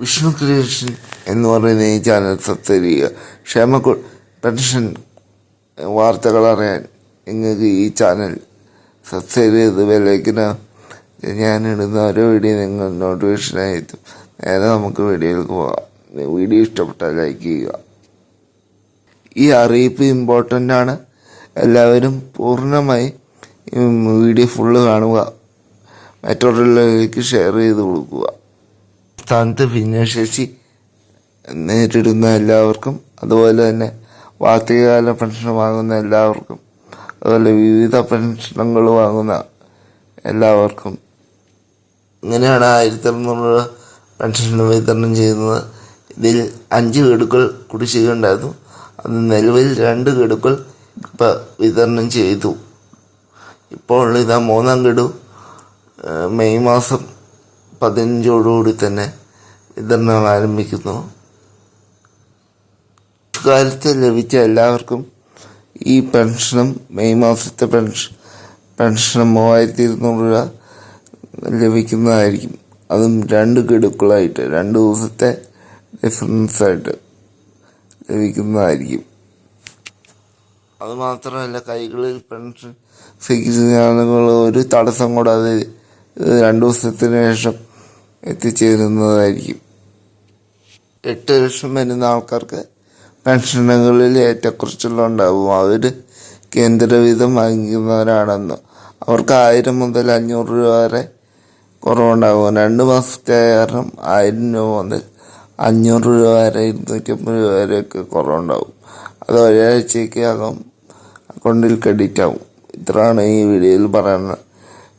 Vishnu creation എന്ന് പറയുന്ന ഈ ചാനൽ സബ്സ്ക്രൈബ് ചെയ്യുക. ക്ഷേമ പെൻഷൻ വാർത്തകൾ അറിയാൻ നിങ്ങൾക്ക് ഈ ചാനൽ സബ്സ്ക്രൈബ് ചെയ്ത് ഞാൻ ഞാനിടുന്ന ഓരോ വീഡിയോ നിങ്ങൾ നോട്ടിഫിക്കേഷനായി എത്തും നേരെ നമുക്ക് വീഡിയോയിലേക്ക് പോകാം വീഡിയോ ഇഷ്ടപ്പെട്ടാൽ ലൈക്ക് ചെയ്യുക. ഈ അറിയിപ്പ് ഇമ്പോർട്ടന്റ് ആണ്. എല്ലാവരും പൂർണമായി വീഡിയോ ഫുള്ള് കാണുക. മറ്റുള്ളവരിലേക്ക് ഷെയർ ചെയ്ത് കൊടുക്കുക. സ്ഥാനത്ത് ഭിന്നശേഷി നേരിടുന്ന എല്ലാവർക്കും അതുപോലെ തന്നെ വാർത്തകാല പെൻഷൻ വാങ്ങുന്ന എല്ലാവർക്കും അതുപോലെ വിവിധ പെൻഷനുകൾ വാങ്ങുന്ന എല്ലാവർക്കും. ഇങ്ങനെയാണ് ആയിരത്തി അറുന്നൂറ് പെൻഷൻ വിതരണം ചെയ്യുന്നത്. ഇതിൽ അഞ്ച് ഗഡുക്കൾ കുടിശ്ശിക ഉണ്ടായിരുന്നു അത് നിലവിൽ രണ്ട് ഗഡുക്കൾ ഇപ്പം വിതരണം ചെയ്തു. ഇപ്പോൾ ഇതാ മൂന്നാം ഗഡു മെയ് മാസം പതിനഞ്ചോടുകൂടി തന്നെ വിതരണം ആരംഭിക്കുന്നു. കാലത്ത് ലഭിച്ച എല്ലാവർക്കും ഈ പെൻഷനും മെയ് മാസത്തെ പെൻഷൻ പെൻഷനും മൂവായിരത്തി ഇരുന്നൂറ് രൂപ ലഭിക്കുന്നതായിരിക്കും. അതും രണ്ട് ഗഡുക്കളായിട്ട് രണ്ട് ദിവസത്തെ ഡിഫറൻസായിട്ട് ലഭിക്കുന്നതായിരിക്കും. അതുമാത്രമല്ല കൈകളിൽ പെൻഷൻ ആളുകൾ ഒരു തടസ്സം കൂടാതെ രണ്ട് ദിവസത്തിന് ശേഷം എത്തിച്ചേരുന്നതായിരിക്കും. എട്ട് ലക്ഷം വരുന്ന ആൾക്കാർക്ക് പെൻഷനുകളിൽ ഏറ്റക്കുറച്ചിലുണ്ടാവും. അവർ കേന്ദ്രവിധം വാങ്ങിക്കുന്നവരാണെന്ന്. അവർക്ക് ആയിരം മുതൽ അഞ്ഞൂറ് രൂപ വരെ കുറവുണ്ടാകും. രണ്ട് മാസത്തെ കാരണം ആയിരം രൂപ മുതൽ അഞ്ഞൂറ് രൂപ വരെ ഇരുന്നൂറ്റമ്പത് രൂപ വരെയൊക്കെ കുറവുണ്ടാകും. അത് ഒരാഴ്ചയ്ക്കകം അക്കൗണ്ടിൽ ക്രെഡിറ്റ് ആവും. ഇത്രയാണ് ഈ വീഡിയോയിൽ പറയുന്നത്.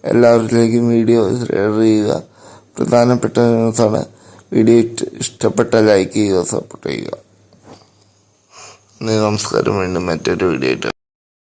എല്ലാവരിലേക്കും വീഡിയോ ഷെയർ ചെയ്യുക. പ്രധാനപ്പെട്ട ന്യൂസാണ് വീഡിയോ ഇഷ്ട- ഇഷ്ടപ്പെട്ട ലൈക്ക് ചെയ്യുക സപ്പോർട്ട് ചെയ്യുക. നമസ്കാരം. വീണ്ടും മറ്റൊരു വീഡിയോ